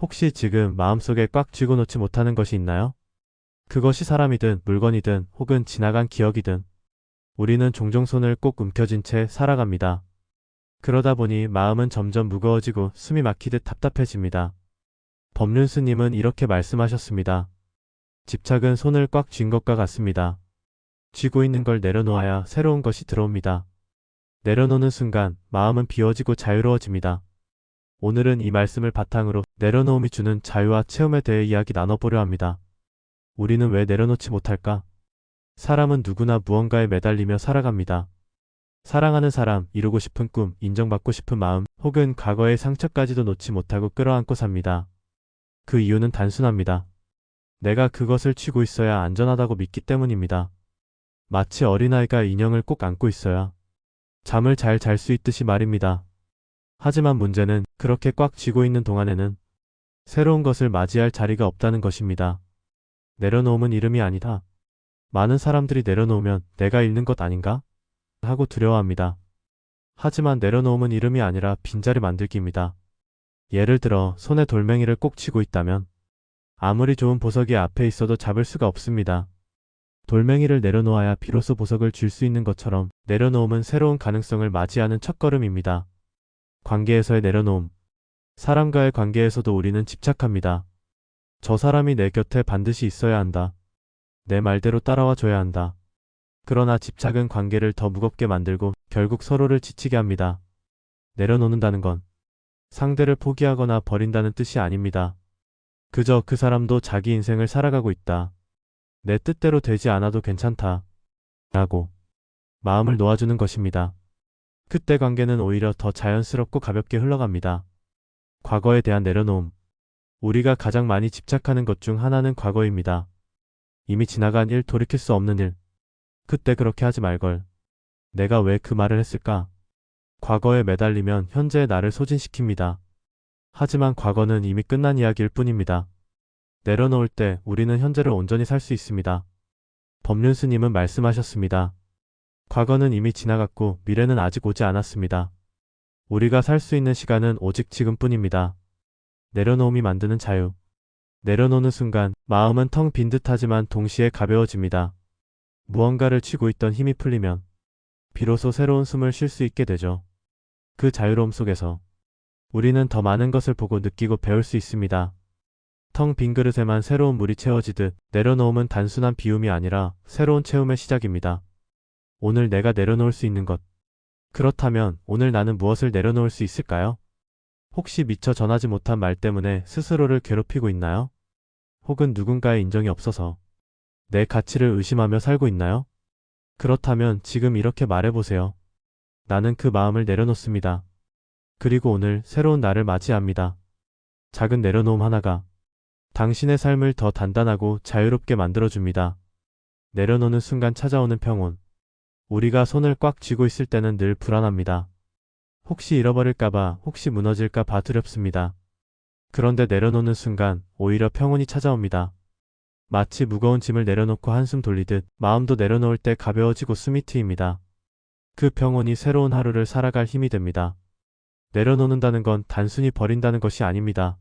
혹시 지금 마음속에 꽉 쥐고 놓지 못하는 것이 있나요? 그것이 사람이든 물건이든 혹은 지나간 기억이든 우리는 종종 손을 꼭 움켜쥔 채 살아갑니다. 그러다 보니 마음은 점점 무거워지고 숨이 막히듯 답답해집니다. 법륜 스님은 이렇게 말씀하셨습니다. 집착은 손을 꽉 쥔 것과 같습니다. 쥐고 있는 걸 내려놓아야 새로운 것이 들어옵니다. 내려놓는 순간 마음은 비워지고 자유로워집니다. 오늘은 이 말씀을 바탕으로 내려놓음이 주는 자유와 체험에 대해 이야기 나눠보려 합니다. 우리는 왜 내려놓지 못할까? 사람은 누구나 무언가에 매달리며 살아갑니다. 사랑하는 사람, 이루고 싶은 꿈, 인정받고 싶은 마음, 혹은 과거의 상처까지도 놓지 못하고 끌어안고 삽니다. 그 이유는 단순합니다. 내가 그것을 쥐고 있어야 안전하다고 믿기 때문입니다. 마치 어린아이가 인형을 꼭 안고 있어야 잠을 잘 잘 수 있듯이 말입니다. 하지만 문제는 그렇게 꽉 쥐고 있는 동안에는 새로운 것을 맞이할 자리가 없다는 것입니다. 내려놓음은 이름이 아니다. 많은 사람들이 내려놓으면 내가 잃는 것 아닌가? 하고 두려워합니다. 하지만 내려놓음은 이름이 아니라 빈자리 만들기입니다. 예를 들어 손에 돌멩이를 꼭 쥐고 있다면 아무리 좋은 보석이 앞에 있어도 잡을 수가 없습니다. 돌멩이를 내려놓아야 비로소 보석을 줄 수 있는 것처럼 내려놓음은 새로운 가능성을 맞이하는 첫걸음입니다. 관계에서의 내려놓음. 사람과의 관계에서도 우리는 집착합니다. 저 사람이 내 곁에 반드시 있어야 한다. 내 말대로 따라와 줘야 한다. 그러나 집착은 관계를 더 무겁게 만들고 결국 서로를 지치게 합니다. 내려놓는다는 건 상대를 포기하거나 버린다는 뜻이 아닙니다. 그저 그 사람도 자기 인생을 살아가고 있다. 내 뜻대로 되지 않아도 괜찮다. 라고 마음을 놓아주는 것입니다. 그때 관계는 오히려 더 자연스럽고 가볍게 흘러갑니다. 과거에 대한 내려놓음. 우리가 가장 많이 집착하는 것 중 하나는 과거입니다. 이미 지나간 일 돌이킬 수 없는 일. 그때 그렇게 하지 말걸. 내가 왜 그 말을 했을까? 과거에 매달리면 현재의 나를 소진시킵니다. 하지만 과거는 이미 끝난 이야기일 뿐입니다. 내려놓을 때 우리는 현재를 온전히 살 수 있습니다. 법륜스님은 말씀하셨습니다. 과거는 이미 지나갔고 미래는 아직 오지 않았습니다. 우리가 살 수 있는 시간은 오직 지금뿐입니다. 내려놓음이 만드는 자유. 내려놓는 순간 마음은 텅 빈 듯하지만 동시에 가벼워집니다. 무언가를 쥐고 있던 힘이 풀리면 비로소 새로운 숨을 쉴 수 있게 되죠. 그 자유로움 속에서 우리는 더 많은 것을 보고 느끼고 배울 수 있습니다. 텅 빈 그릇에만 새로운 물이 채워지듯 내려놓음은 단순한 비움이 아니라 새로운 체험의 시작입니다. 오늘 내가 내려놓을 수 있는 것. 그렇다면 오늘 나는 무엇을 내려놓을 수 있을까요? 혹시 미처 전하지 못한 말 때문에 스스로를 괴롭히고 있나요? 혹은 누군가의 인정이 없어서 내 가치를 의심하며 살고 있나요? 그렇다면 지금 이렇게 말해보세요. 나는 그 마음을 내려놓습니다. 그리고 오늘 새로운 날을 맞이합니다. 작은 내려놓음 하나가 당신의 삶을 더 단단하고 자유롭게 만들어줍니다. 내려놓는 순간 찾아오는 평온. 우리가 손을 꽉 쥐고 있을 때는 늘 불안합니다. 혹시 잃어버릴까봐, 혹시 무너질까봐 두렵습니다. 그런데 내려놓는 순간 오히려 평온이 찾아옵니다. 마치 무거운 짐을 내려놓고 한숨 돌리듯 마음도 내려놓을 때 가벼워지고 숨이 트입니다. 그 평온이 새로운 하루를 살아갈 힘이 됩니다. 내려놓는다는 건 단순히 버린다는 것이 아닙니다.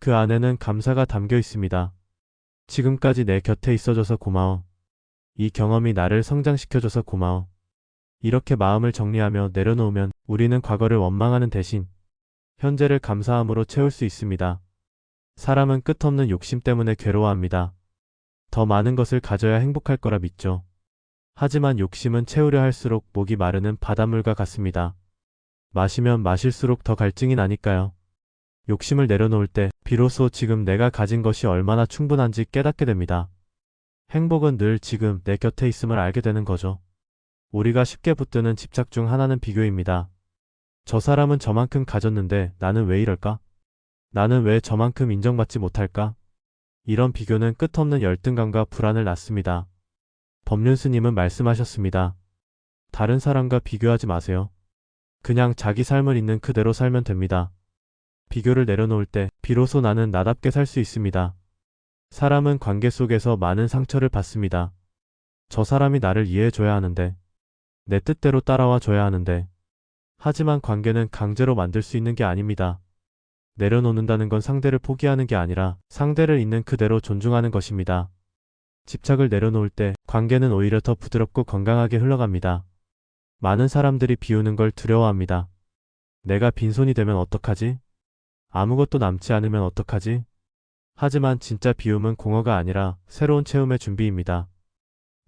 그 안에는 감사가 담겨 있습니다. 지금까지 내 곁에 있어줘서 고마워. 이 경험이 나를 성장시켜줘서 고마워. 이렇게 마음을 정리하며 내려놓으면 우리는 과거를 원망하는 대신 현재를 감사함으로 채울 수 있습니다. 사람은 끝없는 욕심 때문에 괴로워합니다. 더 많은 것을 가져야 행복할 거라 믿죠. 하지만 욕심은 채우려 할수록 목이 마르는 바닷물과 같습니다. 마시면 마실수록 더 갈증이 나니까요. 욕심을 내려놓을 때 비로소 지금 내가 가진 것이 얼마나 충분한지 깨닫게 됩니다. 행복은 늘 지금 내 곁에 있음을 알게 되는 거죠. 우리가 쉽게 붙드는 집착 중 하나는 비교입니다. 저 사람은 저만큼 가졌는데 나는 왜 이럴까? 나는 왜 저만큼 인정받지 못할까? 이런 비교는 끝없는 열등감과 불안을 낳습니다. 법륜스님은 말씀하셨습니다. 다른 사람과 비교하지 마세요. 그냥 자기 삶을 있는 그대로 살면 됩니다. 비교를 내려놓을 때 비로소 나는 나답게 살 수 있습니다. 사람은 관계 속에서 많은 상처를 받습니다. 저 사람이 나를 이해해줘야 하는데, 내 뜻대로 따라와 줘야 하는데, 하지만 관계는 강제로 만들 수 있는 게 아닙니다. 내려놓는다는 건 상대를 포기하는 게 아니라 상대를 있는 그대로 존중하는 것입니다. 집착을 내려놓을 때 관계는 오히려 더 부드럽고 건강하게 흘러갑니다. 많은 사람들이 비우는 걸 두려워합니다. 내가 빈손이 되면 어떡하지? 아무것도 남지 않으면 어떡하지? 하지만 진짜 비움은 공허가 아니라 새로운 체험의 준비입니다.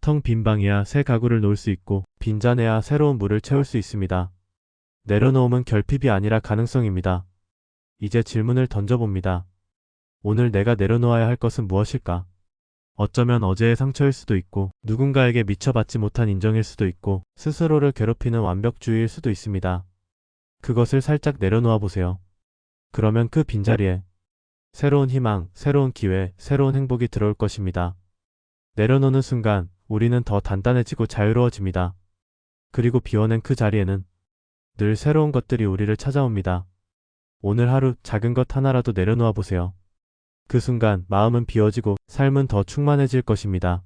텅 빈 방이야 새 가구를 놓을 수 있고 빈잔에야 새로운 물을 채울 수 있습니다. 내려놓음은 결핍이 아니라 가능성입니다. 이제 질문을 던져봅니다. 오늘 내가 내려놓아야 할 것은 무엇일까? 어쩌면 어제의 상처일 수도 있고 누군가에게 미쳐받지 못한 인정일 수도 있고 스스로를 괴롭히는 완벽주의일 수도 있습니다. 그것을 살짝 내려놓아 보세요. 그러면 그 빈자리에 새로운 희망, 새로운 기회, 새로운 행복이 들어올 것입니다. 내려놓는 순간 우리는 더 단단해지고 자유로워집니다. 그리고 비워낸 그 자리에는 늘 새로운 것들이 우리를 찾아옵니다. 오늘 하루 작은 것 하나라도 내려놓아 보세요. 그 순간 마음은 비워지고 삶은 더 충만해질 것입니다.